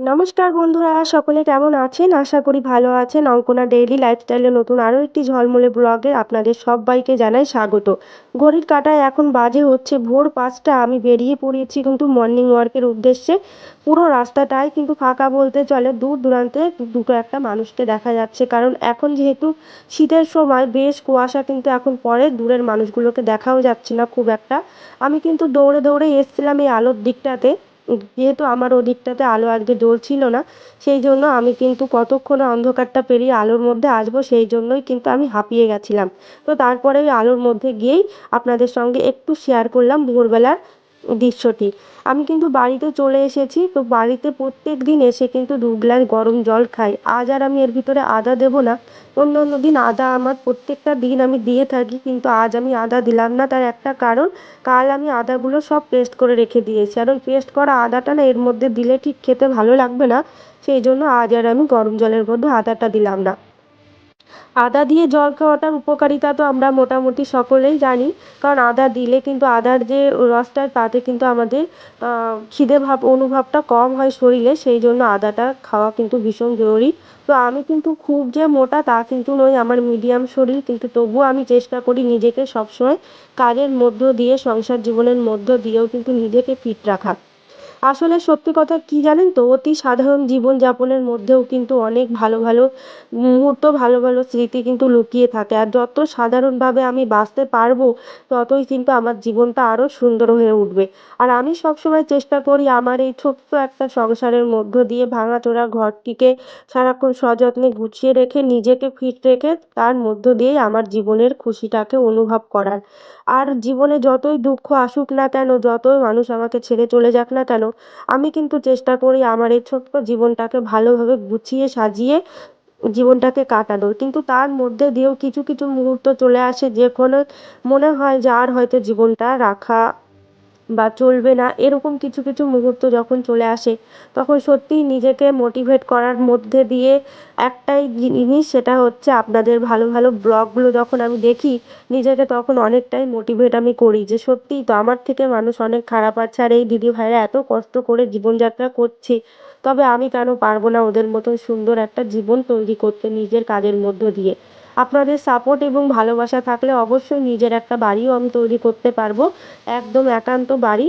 নমস্কার বন্ধুরা, সকলে কেমন আছেন? আশা করি ভালো আছেন। অঙ্কনা ডেইলি লাইফস্টাইলে নতুন আরও একটি ঝলমলে ব্লগে আপনাদের সবাইকে জানাই স্বাগত। ঘড়ির কাটায় এখন বাজে হচ্ছে ভোর পাঁচটা। আমি বেরিয়ে পড়েছি কিন্তু মর্নিং ওয়ার্কের উদ্দেশ্যে। পুরো রাস্তাটাই কিন্তু ফাঁকা বলতে চলে। দূর দূরান্তে দুটো একটা মানুষকে দেখা যাচ্ছে। কারণ এখন যেহেতু শীতের সময়, বেশ কুয়াশা কিন্তু এখন পরে। দূরের মানুষগুলোকে দেখাও যাচ্ছে না খুব একটা। আমি কিন্তু দৌড়ে দৌড়ে এসছিলাম এই আলোর দিকটাতে। যেহেতু আমার ওদিকটাতে আলো আজকে জ্বলছিল না, সেই জন্য আমি কিন্তু কতক্ষণে অন্ধকারটা পেরিয়ে আলোর মধ্যে আসব সেই জন্যই কিন্তু আমি হাঁপিয়ে গেছিলাম। তো তারপরে ওই আলোর মধ্যে গিয়েই আপনাদের সঙ্গে একটু শেয়ার করলাম ভোরবেলার দৃশ্যটি। আমি কিন্তু বাড়িতে চলে এসেছি, তো বাড়িতে প্রত্যেক দিন এসে কিন্তু দু গ্লাস গরম জল খাই। আজ আর আমি এর ভিতরে আদা দেবো না। অন্য অন্য দিন আদা আমার প্রত্যেকটা দিন আমি দিয়ে থাকি, কিন্তু আজ আমি আদা দিলাম না। তার একটা কারণ, কাল আমি আদাগুলো সব পেস্ট করে রেখে দিয়েছি। আর ওই পেস্ট করা আদাটা না এর মধ্যে দিলে ঠিক খেতে ভালো লাগবে না। সেই জন্য আজ আর আমি গরম জলের মধ্যে আদাটা দিলাম না। আদা দিয়ে জল খাওয়াটার উপকারিতা তো আমরা মোটামুটি সকলেই জানি। কারণ আদা দিলে কিন্তু আদার যে রসটা, তাতে কিন্তু আমাদের খিদে ভাব, অনুভবটা কম হয় শরীরে, সেই জন্য আদাটা খাওয়া কিন্তু ভীষণ জরুরি। তো আমি কিন্তু খুব যে মোটা, তা কিন্তু নই। আমার মিডিয়াম শরীর, কিন্তু তবুও আমি চেষ্টা করি নিজেকে সবসময় কাজের মধ্য দিয়ে, সংসার জীবনের মধ্য দিয়েও কিন্তু নিজেকে ফিট রাখা আসলে সত্যি কথা কী জানেন তো? অতি সাধারণ জীবনযাপনের মধ্যেও কিন্তু অনেক ভালো ভালো মুহূর্ত, ভালো ভালো স্মৃতি কিন্তু লুকিয়ে থাকে। আর যত সাধারণভাবে আমি বাঁচতে পারব, ততই কিন্তু আমার জীবনটা আরও সুন্দর হয়ে উঠবে। আর আমি সবসময় চেষ্টা করি আমার এই ছোট্ট একটা সংসারের মধ্য দিয়ে ভাঙাচোরা ঘরটিকে সারাক্ষণ সযত্নে গুছিয়ে রেখে, নিজেকে ফিট রেখে, তার মধ্য দিয়েই আমার জীবনের খুশিটাকে অনুভব করার। আর জীবনে যতই দুঃখ আসুক না কেন, যতই মানুষ আমাকে ছেড়ে চলে যাক না কেন, আমি কিন্তু চেষ্টা করি আমার এই ছোট্ট জীবনটাকে ভালোভাবে গুছিয়ে সাজিয়ে জীবনটাকে কাটানোর। কিন্তু তার মধ্যে দিয়েও কিছু কিছু মুহূর্ত চলে আসে যেখানে মনে হয় যে আর হয়তো জীবনটা রাখা বা চলবে না, এরকম কিছু কিছু মুহূর্ত যখন চলে আসে, তখন সত্যিই নিজেকে মোটিভেট করার মধ্যে দিয়ে একটাই জিনিস সেটা হচ্ছে আপনাদের ভালো ভালো ব্লগগুলো যখন আমি দেখি, নিজেকে তখন অনেকটাই মোটিভেট আমি করি যে সত্যিই তো আমার থেকে মানুষ অনেক খারাপ আছে আর এই দিদিভাইরা এত কষ্ট করে জীবনযাত্রা করছে, তবে আমি কেন পারব না ওদের মতন সুন্দর একটা জীবন তৈরি করতে নিজের কাজের মধ্য দিয়ে? আপনাদের সাপোর্ট এবং ভালোবাসা থাকলে অবশ্যই নিজের একটা বাড়িও আমি তৈরি করতে পারব। একদম একান্ত বাড়ি।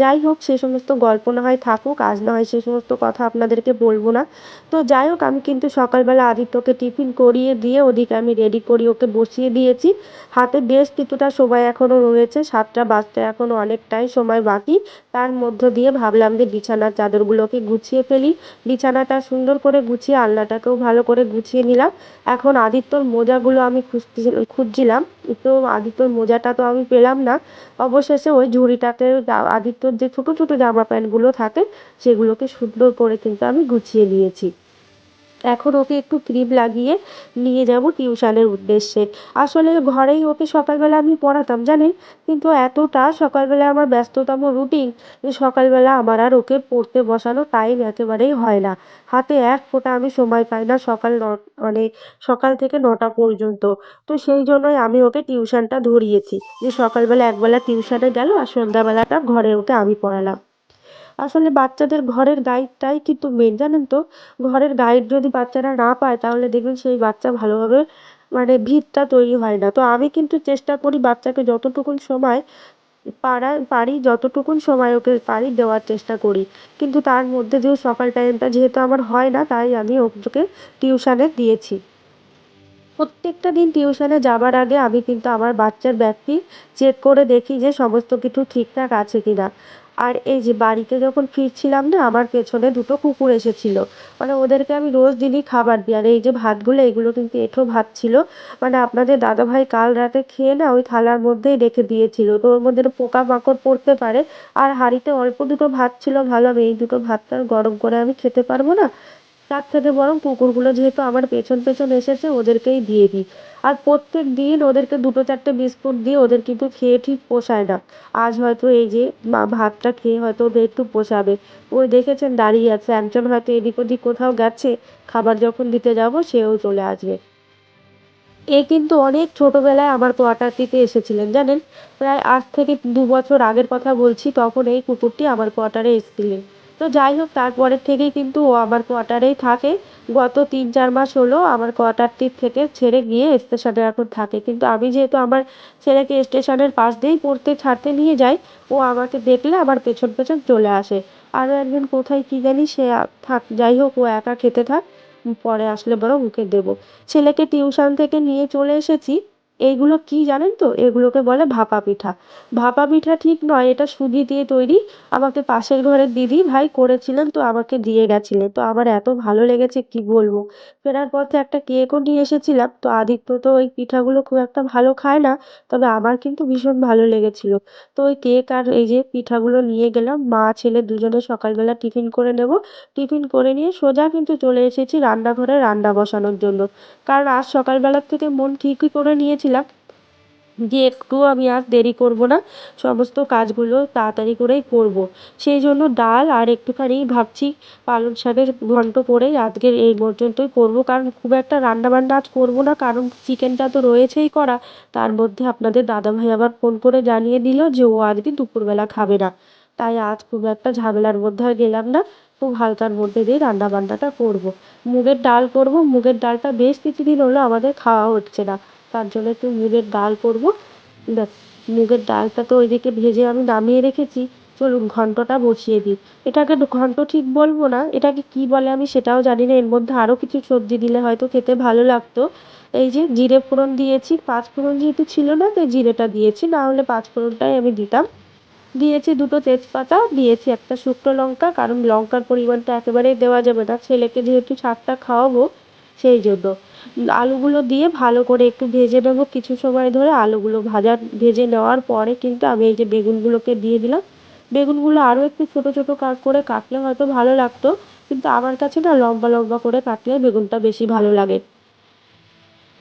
যাই হোক, সে সমস্ত গল্প না হয় থাকুক, আজ না হয় সে সমস্ত কথা আপনাদেরকে বলব না। তো যাই হোক, আমি কিন্তু সকালবেলা আদিত্যকে টিফিন করিয়ে দিয়ে ওদিকে আমি রেডি করি, ওকে বসিয়ে দিয়েছি। হাতে বেশ কিছুটা সময় এখনও রয়েছে, সাতটা বাজতে এখনও অনেকটাই সময় বাকি। তার মধ্য দিয়ে ভাবলাম যে বিছানার চাদরগুলোকে গুছিয়ে ফেলি। বিছানাটা সুন্দর করে গুছিয়ে, আলনাটাকেও ভালো করে গুছিয়ে নিলাম। এখন আদিত্যর মোজাগুলো আমি খুঁজতে, খুঁজছিলাম। তো আদিত্যর মোজাটা তো আমি পেলাম না। অবশেষে ওই ঝুড়িটাতে আদিত্যর যে ছোটো ছোটো জামা প্যান্টগুলো থাকে সেগুলোকে সুন্দর করে কিন্তু আমি গুছিয়ে নিয়েছি। এখন ওকে একটু ক্রিম লাগিয়ে নিয়ে যাব টিউশনের উদ্দেশ্যে। আসলে ঘরেই ওকে সকালবেলা আমি পড়াতাম, জানেন? কিন্তু এতটা সকালবেলা আমার ব্যস্ততম রুটিন যে সকালবেলা আমার আর ওকে পড়তে বসানো টাইম একেবারেই হয় না। হাতে এক ফোঁটা আমি সময় পাই না সকাল ন মানে সকাল থেকে নটা পর্যন্ত। তো সেই জন্যই আমি ওকে টিউশনটা ধরিয়েছি যে সকালবেলা একবেলা টিউশনে গেল আর সন্ধ্যাবেলাটা ঘরে ওকে আমি পড়ালাম। আসলে বাচ্চাদের ঘরের গাইডটাই কিন্তু মেন জানেন তো? ঘরের গাইড যদি বাচ্চারা না পায়, তাহলে দেখবেন সেই বাচ্চা ভালোভাবে মানে ভিতটা তৈরি হয় না। তো আমি কিন্তু চেষ্টা করি বাচ্চাকে যতটুকুন সময় পারা পারি যতটুকুন সময় ওকে পারি দেওয়ার চেষ্টা করি। কিন্তু তার মধ্যে দিয়েও সকাল টাইমটা যেহেতু আমার হয় না, তাই আমি ওকে টিউশানে দিয়েছি। প্রত্যেকটা দিন টিউশনে যাবার আগে আমি কিন্তু আমার বাচ্চার ব্যাগটি চেক করে দেখি যে সমস্ত কিছু ঠিকঠাক আছে কি না আর এই যে বাড়িতে যখন ফিরছিলাম না, আমার পেছনে দুটো কুকুর এসেছিল। মানে ওদেরকে আমি রোজ দিনই খাবার দিই আর এই যে ভাতগুলো, এগুলো কিন্তু এঁঠো ভাত ছিল। মানে আপনাদের দাদাভাই কাল রাতে খেয়ে না ওই থালার মধ্যেই রেখে দিয়েছিল। তো ওর মধ্যে পোকা মাকড় পড়তে পারে। আর হাঁড়িতে অল্প দুটো ভাত ছিল, ভাবলাম এই দুটো ভাতটা গরম করে আমি খেতে পারব না। তার থেকে বরং কুকুরগুলো যেহেতু আমার পেছন পেছন এসেছে, ওদেরকেই দিয়ে দিই। আর প্রত্যেক দিন ওদেরকে দুটো চারটে বিস্কুট দিই ওদের কিন্তু খেয়ে ঠিক পোষায় না। আজ হয়তো এই যে ভাতটা খেয়ে হয়তো ওদের একটু পোষাবে। ওই দেখেছেন দাঁড়িয়ে আছে, একজন হয়তো এদিক ওদিক কোথাও গেছে, খাবার যখন দিতে যাব সেও চলে আসবে। এ কিন্তু অনেক ছোটোবেলায় আমার কোয়ার্টারটিতে এসেছিলেন, জানেন? প্রায় আজ থেকে দু বছর আগের কথা বলছি, তখন এই কুকুরটি আমার কোয়ার্টারে এসেছিলেন। তো যাই হোক, তারপরের থেকেই কিন্তু ও আমার কোয়ার্টারেই থাকে। গত তিন, চার মাস হলো আমার কোয়ার্টারটি থেকে ছেড়ে গিয়ে স্টেশনে এখন থাকে। কিন্তু আমি যেহেতু আমার ছেলেকে স্টেশনের পাশ দিয়েই পড়তে, ছাড়তে নিয়ে যাই, ও আমাকে দেখলে আমার পেছন পেছন চলে আসে। আরও একজন কোথায় কী জানি সে থাক, যাই হোক, ও একা খেতে থাক, পরে আসলে বরং ওকে দেবো। ছেলেকে টিউশন থেকে নিয়ে চলে এসেছি। এইগুলো কি জানেন তো? এগুলোকে বলে ভাপা পিঠা। ভাপা পিঠা ঠিক নয়, এটা সুজি দিয়ে তৈরি। আমাকে পাশের ঘরের দিদি ভাই করেছিলেন, তো আমাকে দিয়ে গেছিলেন। তো আমার এত ভালো লেগেছে, কি বলব? ফেরার পথে একটা কেকও নিয়ে এসেছিলাম। তো আদিত্য তো ওই পিঠাগুলো খুব একটা ভালো খায় না, তবে আমার কিন্তু ভীষণ ভালো লেগেছিল। তো ওই কেক আর এই যে পিঠাগুলো নিয়ে গেলাম। মা, ছেলে দুজনে সকালবেলা টিফিন করে নেব। টিফিন করে নিয়ে সোজা কিন্তু চলে এসেছি রান্নাঘরে রান্না বসানোর জন্য। কারণ আজ সকালবেলার থেকে মন ঠিকই করে নিয়েছিলাম যে একটু আমি আর দেরি করব না, সমস্ত কাজগুলো তাড়াতাড়ি করেই করব। সেই জন্য ডাল আর একটুখানি ভাবছি পালং শাকের ঘন্ট করেই আজকের এই পর্যন্তই করব। কারণ খুব একটা রান্নাবান্না আজ করব না, কারণ চিকেনটা তো রয়েছেই করা। তার মধ্যে আপনাদের দাদাভাই আবার ফোন করে জানিয়ে দিল যে ও আজকে দুপুরবেলা খাবে না। তাই আজ খুব একটা ঝামেলার মধ্যে আর গেলাম না, খুব হালকার মধ্যে দিয়ে রান্না বান্নাটা করব। মুগের ডাল করব, মুগের ডালটা বেশ কিছুদিন হলো আমাদের খাওয়া হচ্ছে না। তার জন্য একটু মুগের ডাল করব। ব্যাস, মুগের ডালটা তো ওইদিকে ভেজে আমি নামিয়ে রেখেছি। চলুন ঘন্টটা বসিয়ে দিই। এটাকে ঘন্ট ঠিক বলব না, এটাকে কি বলে আমি সেটাও জানি না। এর মধ্যে আরও কিছু সবজি দিলে হয়তো খেতে ভালো লাগতো। এই যে জিরে ফোড়ন দিয়েছি, পাঁচ ফোড়ন যেহেতু ছিল না, তাই জিরেটা দিয়েছি। না হলে পাঁচ ফোড়নটাই আমি দিতাম। দিয়েছি দুটো তেজপাতা, দিয়েছি একটা শুকনো লঙ্কা, কারণ লঙ্কার পরিমাণটা একেবারেই দেওয়া যাবে না। ছেলেকে যেহেতু শাকটা খাওয়াবো সেই জন্য। আলুগুলো দিয়ে ভালো করে একটু ভেজে নেব কিছু সময় ধরে। আলুগুলো ভাজা, ভেজে নেওয়ার পরে কিন্তু আমি এই যে বেগুনগুলোকে দিয়ে দিলাম। বেগুনগুলো আরও একটু ছোটো ছোটো কাট করে কাটলে হয়তো ভালো লাগতো। কিন্তু আমার কাছে না লম্বা লম্বা করে কাটলে বেগুনটা বেশি ভালো লাগে।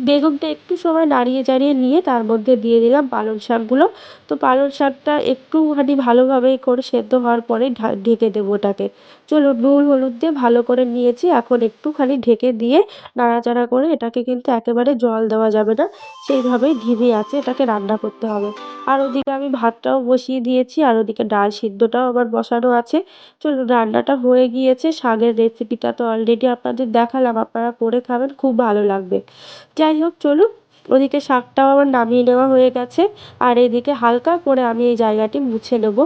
বেগুনটা একটু সময় নাড়িয়ে চাড়িয়ে নিয়ে তার মধ্যে দিয়ে দিলাম পালং শাকগুলো। তো পালং শাকটা একটুখানি ভালোভাবে করে সেদ্ধ হওয়ার পরে ঢেকে দেবো ওটাকে। চলুন, নুন, হলুদ দিয়ে ভালো করে নিয়েছি। এখন একটুখানি ঢেকে দিয়ে নাড়াচাড়া করে এটাকে কিন্তু একেবারে জল দেওয়া যাবে না। সেইভাবেই ধিমে আছে, এটাকে রান্না করতে হবে। আর ওদিকে আমি ভাতটাও বসিয়ে দিয়েছি, আর ওদিকে ডাল সিদ্ধটাও আবার বসানো আছে। চলুন, রান্নাটা হয়ে গিয়েছে। শাকের রেসিপিটা তো অলরেডি আপনাদের দেখালাম, আপনারা করে খাবেন, খুব ভালো লাগবে। যাই হোক, চলুন। ওদিকে শাকটাও আমার নামিয়ে নেওয়া হয়ে গেছে। আর এদিকে হালকা করে আমি এই জায়গাটি মুছে নেব।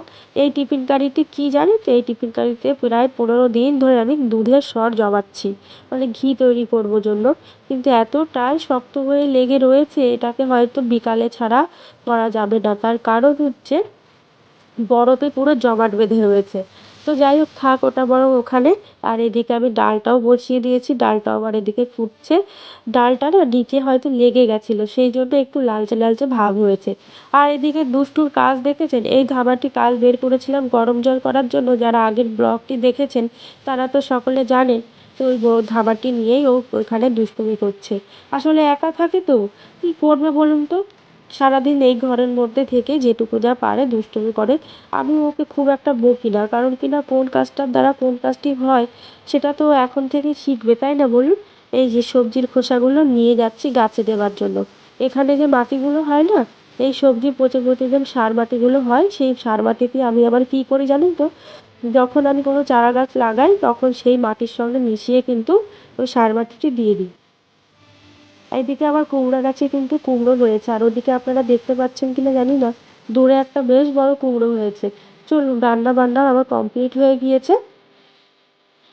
এই টিফিন কারিটি কী জানেন তো, এই টিফিন কারিতে প্রায় পনেরো দিন ধরে আমি দুধের সর জমাচ্ছি। মানে ঘি তৈরি করব জন্য। কিন্তু এতটাই শক্ত হয়ে লেগে রয়েছে, এটাকে হয়তো বিকালে ছাড়া করা যাবে না। তার কারণ হচ্ছে বরফে পুরো জমাট বেঁধে রয়েছে। তো যাই হোক, থাক ওটা বরং ওখানে। আর এদিকে আমি ডালটাও বসিয়ে দিয়েছি, ডালটাও আবার এদিকে ফুটছে। ডালটা না নিচে হয়তো লেগে গেছিল, সেই জন্য একটু লালচে লালচে ভাব হয়েছে। আর এদিকে দুষ্টুর কাজ দেখেছেন? এই ধামাটি কাল বের করেছিলাম গরম জল করার জন্য। যারা আগের ব্লগটি দেখেছেন, তারা তো সকলে জানে তো ওই ধামাটি নিয়েই ও ওইখানে দুষ্টুমি করছে। আসলে একা থাকে তো? কী করবে বলুন তো? সারাদিন এই ঘরের মধ্যে থেকে যেটুকু যা পারে দুষ্টুমি করে। আমি ওকে খুব একটা বকি না, কারণ কি না কোন কাজটার দ্বারা কোন কাজটি হয় সেটা তো এখন থেকেই শিখবে, তাই না বলুন? এই যে সবজির খোসাগুলো নিয়ে যাচ্ছি গাছে দেওয়ার জন্য। এখানে যে মাটিগুলো হয় না, এই সবজি পচে পচে যে সার মাটিগুলো হয়, সেই সার মাটিতে আমি আবার কী করি জানেন তো? যখন আমি কোনো চারা গাছ লাগাই, তখন সেই মাটির সঙ্গে মিশিয়ে কিন্তু ওই সার মাটিটি দিয়ে দিই। এইদিকে আবার কুমড়ো গাছে কিন্তু কুমড়ো রয়েছে আর ওদিকে আপনারা দেখতে পাচ্ছেন কিনা জানি না। দূরে একটা বেশ বড় কুমড়ো হয়েছে। চলুন রান্না বান্না আমার কমপ্লিট হয়ে গিয়েছে।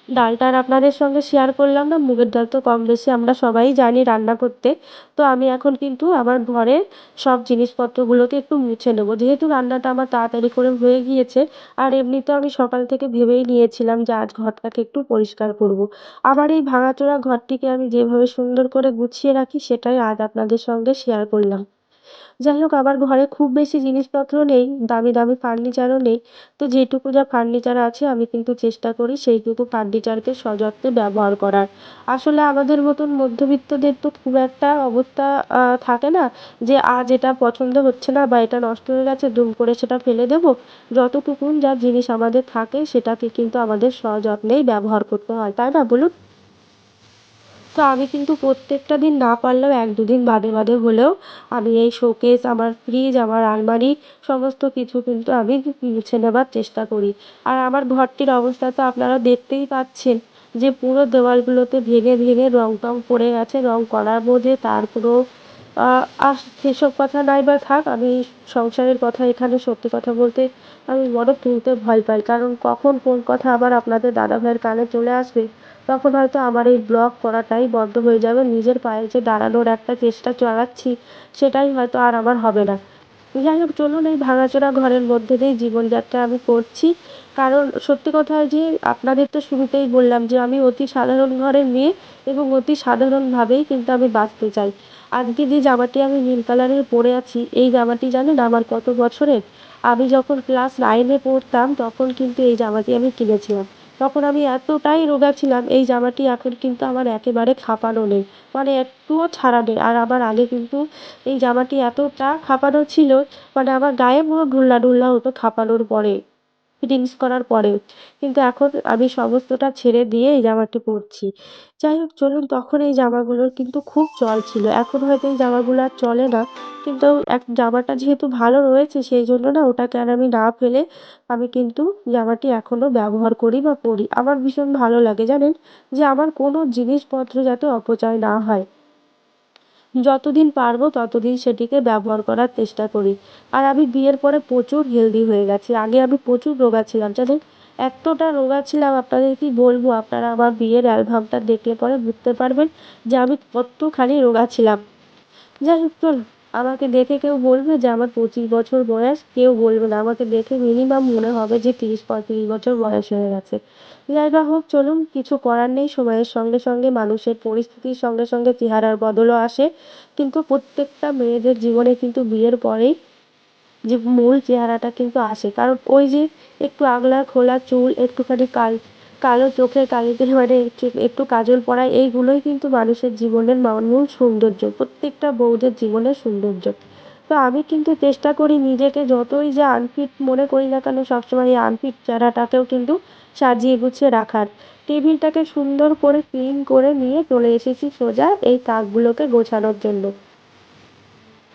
ডালটা আর আপনাদের সঙ্গে শেয়ার করলাম না, মুগের ডাল তো কম বেশি আমরা সবাই জানি রান্না করতে। তো আমি এখন কিন্তু আমার ঘরের সব জিনিসপত্রগুলোকে একটু মুছে নেব। যেহেতু রান্নাটা আমার তাড়াতাড়ি করে হয়ে গিয়েছে, আর এমনিতেও আমি সকাল থেকে ভেবেই নিয়েছিলাম যে আজ ঘরটাকে একটু পরিষ্কার করব। আমার এই ভাঙাচোরা ঘরটিকে আমি যেভাবে সুন্দর করে গুছিয়ে রাখি, সেটাই আজ আপনাদের সঙ্গে শেয়ার করলাম। যাই হোক আমার ঘরে খুব বেশি জিনিসপত্র নেই, দামি দামি ফার্নিচারও নেই। তো যেটুকু যা ফার্নিচার আছে, আমি কিন্তু চেষ্টা করি সেইটুকু ফার্নিচারকে সযত্নে ব্যবহার করার। আসলে আমাদের মতন মধ্যবিত্তদের তো খুব একটা অবস্থা থাকে না যে, আজ এটা পছন্দ হচ্ছে না বা এটা নষ্ট হয়ে গেছে, দুম করে সেটা ফেলে দেবো। যতটুকুন যা জিনিস আমাদের থাকে, সেটাকে কিন্তু আমাদের সযত্নেই ব্যবহার করতে হয়, তাই না বলুন? তো আমি কিন্তু প্রত্যেকটা দিন না পারলেও এক দুদিন বাদে বাদে হলেও আমি এই শোকেস আমার ফ্রিজ আমার আলমারি সমস্ত কিছু কিন্তু আমি মুছে নেবার চেষ্টা করি। আর আমার ঘরটির অবস্থা তো আপনারা দেখতেই পাচ্ছেন যে পুরো দেওয়ালগুলোতে ভেঙে ভেঙে রং টং পড়ে গেছে, রং করার মধ্যে তার পুরো আর সেসব কথা নাই বা থাক, আমি সংসারের কথা এখানে সত্যি কথা বলতে আমি বড় তুলতে ভয় পাই। কারণ কখন কোন কথা আবার আপনাদের দাদাভাইয়ের কানে চলে আসবে? তখন হয়তো আমার এই ব্লগ করাটাই বন্ধ হয়ে যাবে। নিজের পায়ে যে দাঁড়ানোর একটা চেষ্টা চালাচ্ছি, সেটাই হয়তো আর আমার হবে না। যাই হোক, চলুন এই ভাঙাচোরা ঘরের মধ্যে দিয়েই জীবনযাত্রা আমি করছি। কারণ সত্যি কথা যে, আপনাদের তো শুরুতেই বললাম যে, আমি অতি সাধারণ ঘরের মেয়ে এবং অতি সাধারণভাবেই কিন্তু আমি বাঁচতে চাই। আজকে যে জামাটি আমি নীল কালারের পরে আছি, এই জামাটি জানেন আমার কত বছরের? আমি যখন ক্লাস নাইনে পড়তাম, তখন কিন্তু এই জামাটি আমি কিনেছিলাম। তখন আমি এতটাই রোগা ছিলাম, এই জামাটি এখন কিন্তু আমার একেবারে খাপানো নেই। মানে একটুও ছাড়া নেই। আর আমার আগে কিন্তু এই জামাটি এতটা খাপানো ছিল মানে আমার গায়ে পুরো ঢুল্লা ঢুল্লা হতো খাপানোর পরে। ফিটিংস করার পরেও। কিন্তু এখন আমি সমস্তটা ছেড়ে দিয়ে এই জামাটি পরছি। যাই হোক, চলুন, তখন এই জামাগুলোর কিন্তু খুব চল ছিল। এখন হয়তো এই জামাগুলো আর চলে না, কিন্তু এক জামাটা যেহেতু ভালো রয়েছে, সেই জন্য না ওটাকে আর আমি না ফেলে আমি কিন্তু জামাটি এখনও ব্যবহার করি বা পরি। আমার ভীষণ ভালো লাগে জানেন যে আমার কোনো জিনিসপত্র যাতে অপচয় না হয়। যতদিন পারব ততদিন সেটিকে ব্যবহার করার চেষ্টা করি। আর আমি বিয়ের পরে প্রচুর হেলদি হয়ে গেছি। আগে আমি প্রচুর রোগা ছিলাম। জানেন, এতটা রোগা ছিলাম, আপনাদের কি বলব? আপনারা আমার বিয়ের অ্যালবামটা দেখলে পরে বুঝতে পারবেন যে আমি কতখানি রোগা ছিলাম। যাই হোক, চলুন। আমাকে দেখে কেউ বলবে যে আমার পঁচিশ বছর বয়স, কেউ বলবে না। আমাকে দেখে মিনিমাম মনে হবে যে তিরিশ, পঁয়ত্রিশ বছর বয়স হয়ে গেছে। যাই বা হোক, চলুন, কিছু করার নেই। সময়ের সঙ্গে সঙ্গে, মানুষের পরিস্থিতির সঙ্গে সঙ্গে চেহারার বদলও আসে। কিন্তু প্রত্যেকটা মেয়েদের জীবনে কিন্তু বিয়ের পরেই যে মূল চেহারাটা কিন্তু আসে। কারণ ওই যে একটু আগলা, খোলা চুল, একটুখানি কাল কালো চোখের কালিতে মানে একটু কাজল পরা, এইগুলোই কিন্তু মানুষের জীবনের মূল সৌন্দর্য। প্রত্যেকটা বউদের জীবনের সৌন্দর্য। তো আমি কিন্তু চেষ্টা করি নিজেকে যতই যে আনফিট মনে করি না কেন, সবসময় এই আনফিট চেহারাটাকেও কিন্তু সাজিয়ে গুছিয়ে রাখার। টেবিলটাকে সুন্দর করে ক্লিন করে নিয়ে চলে এসেছি সোজা এই তাকগুলোকে গোছানোর জন্য।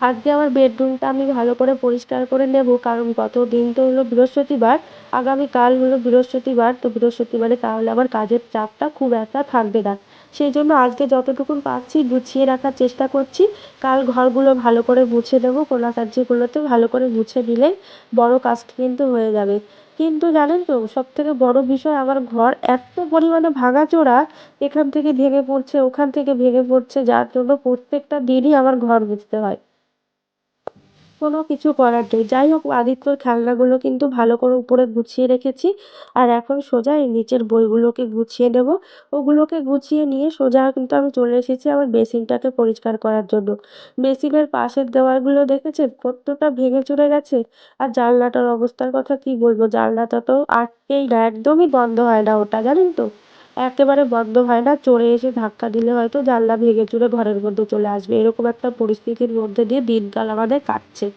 আজকে আমার বেডরুমটা আমি ভালো করে পরিষ্কার করে নেব, কারণ গত দিন তো হলো বৃহস্পতিবার, আগামীকাল হলো বৃহস্পতিবার, তো বৃহস্পতিবারে তাহলে আমার কাজের চাপটা খুব একটা থাকবে না। সেই জন্য আজকে যতটুকু পারছি গুছিয়ে রাখার চেষ্টা করছি, কাল ঘরগুলো ভালো করে মুছে দেবো কোনাকার্যগুলোতে ভালো করে মুছে দিলেই বড় কাজটা কিন্তু হয়ে যাবে। কিন্তু জানেন তো সব থেকে বড় বিষয় আমার ঘর এত পরিমাণে ভাঙাচোরা, এখান থেকে ভেঙে পড়ছে, ওখান থেকে ভেঙে পড়ছে, যার জন্য প্রত্যেকটা দিনই আমার ঘর মুছতে হয়। কোনো কিছু করার নেই। যাই হোক, আদিত্যর খেলনাগুলো কিন্তু ভালো করে উপরে গুছিয়ে রেখেছি। আর এখন সোজা এই নিচের বইগুলোকে গুছিয়ে নেব। ওগুলোকে গুছিয়ে নিয়ে সোজা কিন্তু আমি চলে এসেছি আমার বেসিনটাকে পরিষ্কার করার জন্য। বেসিনের পাশের দেওয়ালগুলো দেখেছেন? কতটা ভেঙে চলে গেছে। আর জানলাটার অবস্থার কথা কি বলব? জানলাটা তো আটকেই না, একদমই বন্ধ হয় না ওটা, জানেন তো? একেবারে বন্ধ হয় না, চড়ে এসে ধাক্কা দিলে হয়তো জানলা ভেঙে চুরে ঘরের মধ্যে চলে আসবে। এরকম একটা পরিস্থিতির মধ্যে দিয়ে দিনকাল আমাদের কাটছে।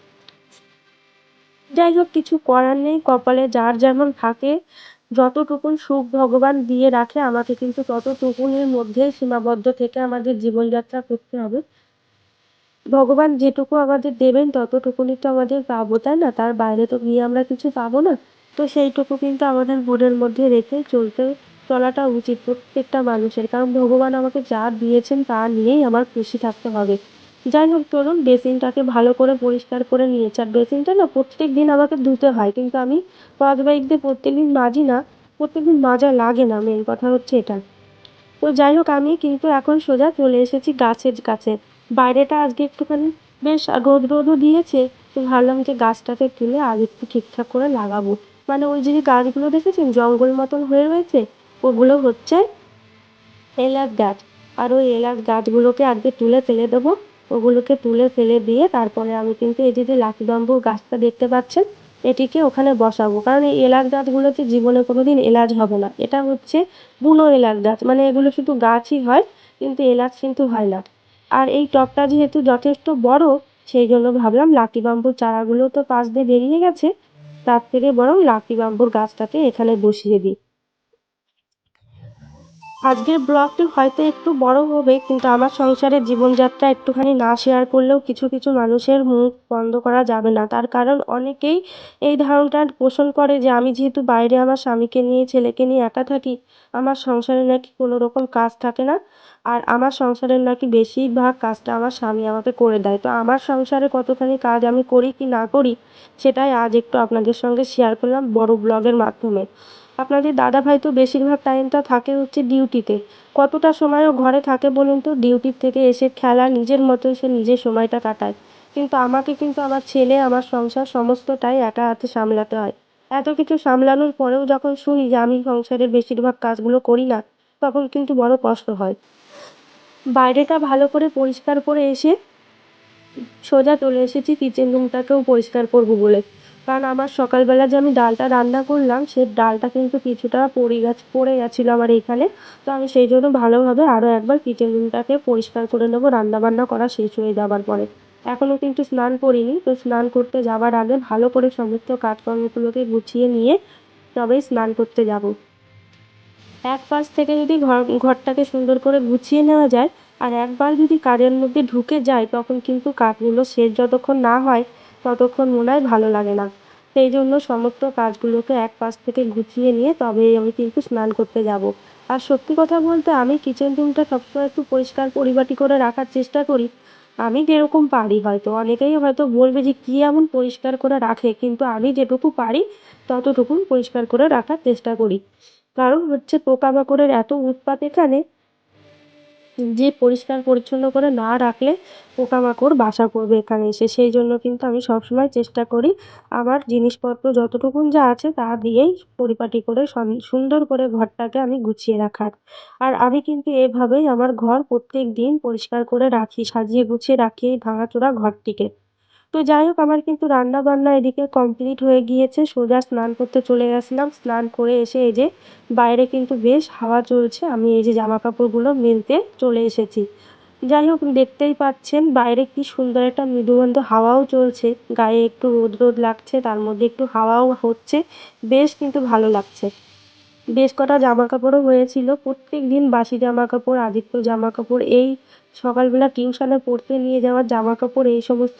যাই হোক কিছু করার নেই। কপালে যার যেমন থাকে, যতটুকুন সুখ ভগবান দিয়ে রাখে, আমাকে কিন্তু ততটুকুনের মধ্যেই সীমাবদ্ধ থেকে আমাদের জীবনযাত্রা করতে হবে। ভগবান যেটুকু আমাদের দেবেন, ততটুকুনি তো আমাদের পাবো, তাই না? তার বাইরে তো গিয়ে আমরা কিছু পাবো না। তো সেইটুকু কিন্তু আমাদের মনের মধ্যে রেখে চলতে চলাটা উচিত প্রত্যেকটা মানুষের। কারণ ভগবান আমাকে যা দিয়েছেন তা নিয়েই আমার খুশি থাকতে হবে। যাই হোক চলুন বেসিনটাকে ভালো করে পরিষ্কার করে নিয়েছি। আর বেসিনটা না প্রত্যেক দিন আমাকে ধুতে হয়, কিন্তু আমি পাঁচ বাইক দিয়ে প্রত্যেক দিন মাজি না প্রত্যেক দিন মাজা লাগে না। মেন কথা হচ্ছে এটা। তো যাই হোক, আমি কিন্তু এখন সোজা চলে এসেছি গাছের কাছে। বাইরেটা আজকে একটুখানি বেশ রোদ রোদও দিয়েছে, তো ভাবলাম যে গাছটাকে তুলে আর একটু ঠিকঠাক করে লাগাবো। মানে ওই যে গাছগুলো দেখেছেন, জঙ্গল মতন হয়ে রয়েছে ওগুলো হচ্ছে এলাচ গাছ। আর ওই এলাচ গাছগুলোকে আজকে তুলে ফেলে দেবো। ওগুলোকে তুলে ফেলে দিয়ে তারপরে আমি কিন্তু এই যে যে লাকি বাম্বুর গাছটা দেখতে পাচ্ছেন, এটিকে ওখানে বসাবো। কারণ এই এলাচ গাছগুলোতে জীবনে কোনো দিন এলাচ হবে না। এটা হচ্ছে বুনো এলাচ গাছ। মানে এগুলো শুধু গাছই হয়, কিন্তু এলাচ কিন্তু হয় না। আর এই টবটা যেহেতু যথেষ্ট বড়, সেই জন্য ভাবলাম লাকি বাম্বুর চারাগুলো তো পাশ দিয়ে বেরিয়ে গেছে, তার থেকে বরং লাকি বাম্বুর গাছটাকে এখানে বসিয়ে দিই। আজকের ব্লগটি হয়তো একটু বড় হবে, কিন্তু আমার সংসারের জীবনযাত্রা একটুখানি না শেয়ার করলেও কিছু কিছু মানুষের মুখ বন্ধ করা যাবে না। তার কারণ অনেকেই এই ধারণাটা পোষণ করে যে, আমি যেহেতু বাইরে আমার স্বামীকে নিয়ে, ছেলেকে নিয়ে একা থাকি, আমার সংসারে নাকি কোনো রকম কাজ থাকে না, আর আমার সংসারের নাকি বেশিরভাগ কাজটা আমার স্বামী আমাকে করে দেয়। তো আমার সংসারে কতখানি কাজ আমি করি কি না করি, সেটাই আজ একটু আপনাদের সঙ্গে শেয়ার করলাম বড় ব্লগের মাধ্যমে। আপনাদের দাদাভাই তো বেশিরভাগ টাইমটা থাকে হচ্ছে ডিউটিতে। কতটা সময়ও ঘরে থাকে বলুন তো ডিউটির থেকে এসে খেলা নিজের মতো সে নিজের সময়টা কাটায়। কিন্তু আমাকে কিন্তু আমার ছেলে, আমার সংসার সমস্তটাই একা হাতে সামলাতে হয়। এত কিছু সামলানোর পরেও যখন শুনি যে আমি সংসারের বেশিরভাগ কাজগুলো করি না, তখন কিন্তু বড় কষ্ট হয়। বাইরেটা ভালো করে পরিষ্কার করে এসে সোজা চলে এসেছি কিচেন রুমটাকেও পরিষ্কার করব বলে। কারণ আমার সকালবেলা যে আমি ডালটা রান্না করলাম, সে ডালটা কিন্তু কিছুটা পড়ে গেছে, পড়ে গেছিল আমার এখানে। তো আমি সেই জন্য ভালোভাবে আরও একবার কিচেনটাকে পরিষ্কার করে নেব, রান্নাবান্না করা শেষ হয়ে যাবার পরে। এখনও কিন্তু স্নান করিনি, তো স্নান করতে যাওয়ার আগে ভালো করে সমস্ত কাজকর্মগুলোকে গুছিয়ে নিয়ে তবেই স্নান করতে যাব। এক পাশ থেকে যদি ঘর, ঘরটাকে সুন্দর করে গুছিয়ে নেওয়া যায়, আর একবার যদি কাজের মধ্যে ঢুকে যায়, তখন কিন্তু কাজগুলো শেষ যতক্ষণ না হয় ততক্ষণ মনে হয় ভালো লাগে না। সেই জন্য সমস্ত কাজগুলোকে এক পাশ থেকে গুছিয়ে নিয়ে তবেই আমি কিন্তু স্নান করতে যাব। আর সত্যি কথা বলতে আমি কিচেন রুমটা সবসময় একটু পরিষ্কার পরিপাটি করে রাখার চেষ্টা করি। আমি যেরকম পারি হয়তো। অনেকেই হয়তো বলবে যে কী এমন পরিষ্কার করে রাখে, কিন্তু আমি যেটুকু পারি ততটুকু পরিষ্কার করে রাখার চেষ্টা করি। কারণ হচ্ছে পোকামাকড়ের এত উৎপাত এখানে যে পরিষ্কার পরিচ্ছন্ন করে না রাখলে পোকামাকড় বাসা করবে এখানে এসে। সেই জন্য কিন্তু আমি সবসময় চেষ্টা করি আমার জিনিসপত্র যতটুকুন যা আছে তা দিয়েই পরিপাটি করে সুন্দর করে ঘরটাকে আমি গুছিয়ে রাখার। আর আমি কিন্তু এভাবেই আমার ঘর প্রত্যেক দিন পরিষ্কার করে রাখি, সাজিয়ে গুছিয়ে রাখি এই ভাঙাচোরা ঘরটিকে। তো যাই হোক, আমার কিন্তু রান্না বান্না এদিকে কমপ্লিট হয়ে গিয়েছে। সোজা স্নান করতে চলে গেছিলাম। স্নান করে এসে এই যে বাইরে কিন্তু বেশ হাওয়া চলছে। আমি এই যে জামা কাপড়গুলো মেলতে চলে এসেছি। যাই হোক, দেখতেই পাচ্ছেন বাইরে কি সুন্দর একটা মৃদুমন্দ হাওয়াও চলছে। গায়ে একটু রোদ রোদ লাগছে, তার মধ্যে একটু হাওয়াও হচ্ছে। বেশ কিন্তু ভালো লাগছে। বেশ কটা জামা কাপড়ও হয়েছিল। প্রত্যেক দিন বাসি জামা কাপড় আদিত্য জামা কাপড় এই সকালবেলা টিউশনে পড়তে নিয়ে যাওয়ার জামা কাপড় এই সমস্ত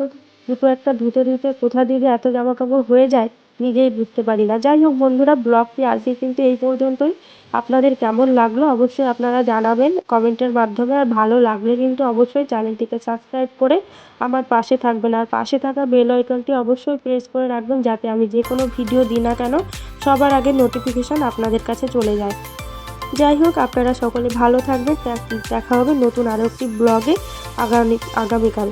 দুটো একটা ধুতে ধুতে কোথা দিয়ে এত জামা কাপড় হয়ে যায়, নিজেই বুঝতে পারি না। যাই হোক বন্ধুরা ব্লগটি আজকে কিন্তু এই পর্যন্তই। আপনাদের কেমন লাগল অবশ্যই আপনারা জানাবেন কমেন্টের মাধ্যমে। আর ভালো লাগলে কিন্তু অবশ্যই চ্যানেলটিকে সাবস্ক্রাইব করে আমার পাশে থাকবেন। আর পাশে থাকা বেল আইকনটি অবশ্যই প্রেস করে রাখবেন যাতে আমি যে কোনো ভিডিও দিই না কেন, সবার আগে নোটিফিকেশান আপনাদের কাছে চলে যায়। যাই হোক, আপনারা সকলে ভালো থাকবেন। দেখা হবে নতুন আরও একটি ব্লগে আগামী আগামীকাল।